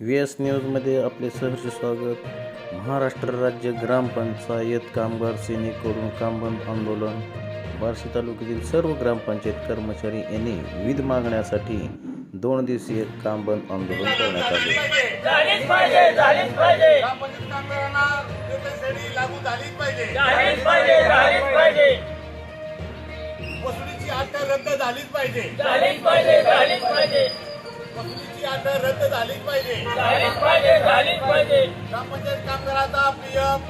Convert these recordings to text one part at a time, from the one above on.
V S न्यूजमध्ये आपले सहर्ष स्वागत. महाराष्ट्र राज्य ग्रामपंचायत कामगार सेनेकडून कामबंद आंदोलन. बार्शी तालुक्यातील सर्व ग्रामपंचायत कर्मचारी यांनी विविध मागण्यासाठी दोन दिवसीय कामबंद आंदोलन करण्यात आले. झालीच पाहिजे झालीच पाहिजे. ग्रामपंचायत कामगारांना वेतनश्रेणी लागू झालीच पाहिजे. झालीच पाहिजे झालीच पाहिजे. वसुलीची अट रद्द झालीच पाहिजे. झालीच पाहिजे झालीच पाहिजे वसुलीची अट रद्द झालीच पाहिजे. झालीच पाहिजे झालीच पाहिजे. ग्रामपंचायत कामगाराचा पीएफ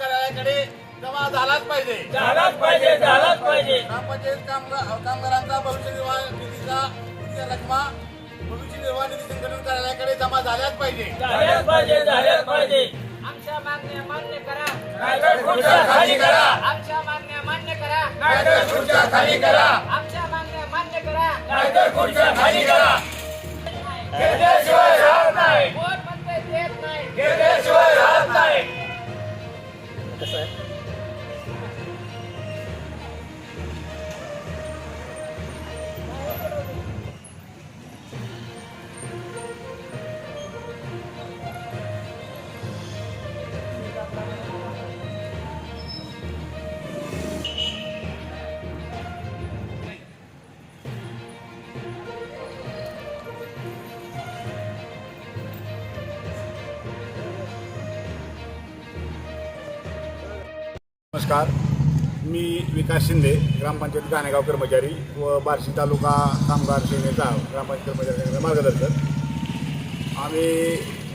कार्यालयाकडे जमा झालाच पाहिजे. झालाच पाहिजे झालाच पाहिजे. ग्रामपंचायत कामगार कामगारांचा भविष्य निर्वाह निधीचा रकमा भविष्य निर्वाह निधी संघटन कार्यालयाकडे जमा झाल्याच पाहिजे. झाल्याच पाहिजे झाल्याच पाहिजे. आमच्या मागण्या मान्य करा. खुर्च्या खाली करा. आमच्या मागण्या मान्य करा. खुर्च्या खाली करा. नाहीतर खुर्च्या खाली करा घेतल्याशिवाय राहत नाही. घेतल्याशिवाय राहत नाही. नमस्कार. मी विकास शिंदे ग्रामपंचायत गाणेगाव कर्मचारी व बार्शी तालुका कामगार सेनेचा ग्रामपंचायत कर्मचारी मार्गदर्शक. आम्ही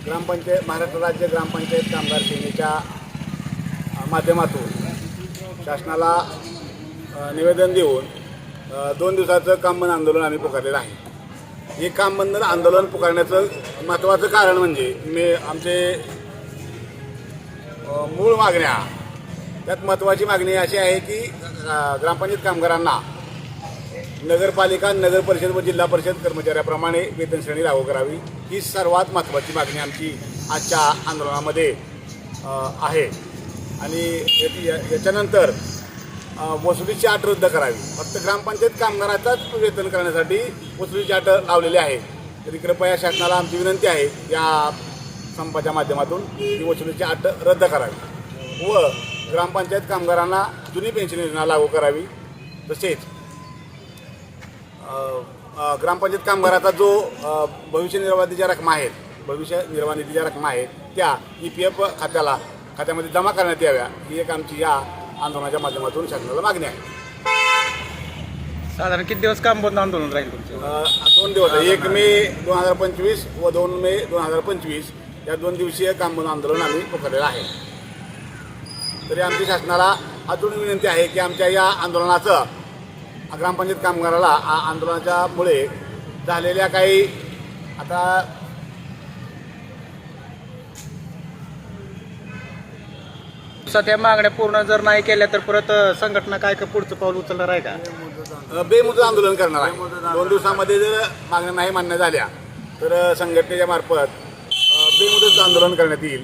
ग्रामपंचायत महाराष्ट्र राज्य ग्रामपंचायत कामगार सेनेच्या माध्यमातून शासनाला निवेदन देऊन दोन दिवसाचं कामबंद आंदोलन आम्ही पुकारलेलं आहे. हे कामबंद आंदोलन पुकारण्याचं महत्त्वाचं कारण म्हणजे मी आमचे मूळ मागण्या त्यात महत्त्वाची मागणी अशी आहे की ग्रामपंचायत कामगारांना नगरपालिका नगर परिषद व जिल्हा परिषद कर्मचाऱ्याप्रमाणे वेतनश्रेणी लागू करावी. ही सर्वात महत्त्वाची मागणी आमची आजच्या आंदोलनामध्ये आहे. आणि या- याच्यानंतर वसुलीची अट रद्द करावी. फक्त ग्रामपंचायत कामगाराचाच वेतन करण्यासाठी वसुलीची अट लावलेली आहे. तरी कृपया शासनाला आमची विनंती आहे या संपाच्या माध्यमातून ही वसुलीची अट रद्द करावी. व ग्रामपंचायत कामगारांना जुनी पेन्शन योजना लागू करावी. तसेच ग्रामपंचायत कामगाराचा जो भविष्य निर्वाह निधीच्या रकमा आहेत भविष्य निर्वाह निधीच्या रकमा आहेत त्या ई पी एफ खात्याला खात्यामध्ये जमा करण्यात याव्या. ही एक आमची या आंदोलनाच्या माध्यमातून शासनाला मागणी आहे साधारण किती दिवस काम बंद आंदोलन राहील तुमचं? अ, दोन दिवस आहे. एक मे दोन हजार पंचवीस व दोन मे दोन हजार पंचवीस या दोन दिवसीय कामबंद आंदोलन आम्ही पुकारलेलं आहे. तरी आमची शासनाला अजून विनंती आहे की आमच्या या आंदोलनाचं ग्रामपंचायत कामगाराला आ- आंदोलनाच्या मुळे झालेल्या काही आता सध्या मागण्या पूर्ण जर नाही केल्या तर परत संघटना काय का पुढचं पाऊल उचलणार आहे का? बेमुदत आंदोलन करणार आहे. दोन दिवसामध्ये जर मागण्या नाही मान्य झाल्या तर संघटनेच्या मार्फत बेमुदत आंदोलन करण्यात येईल.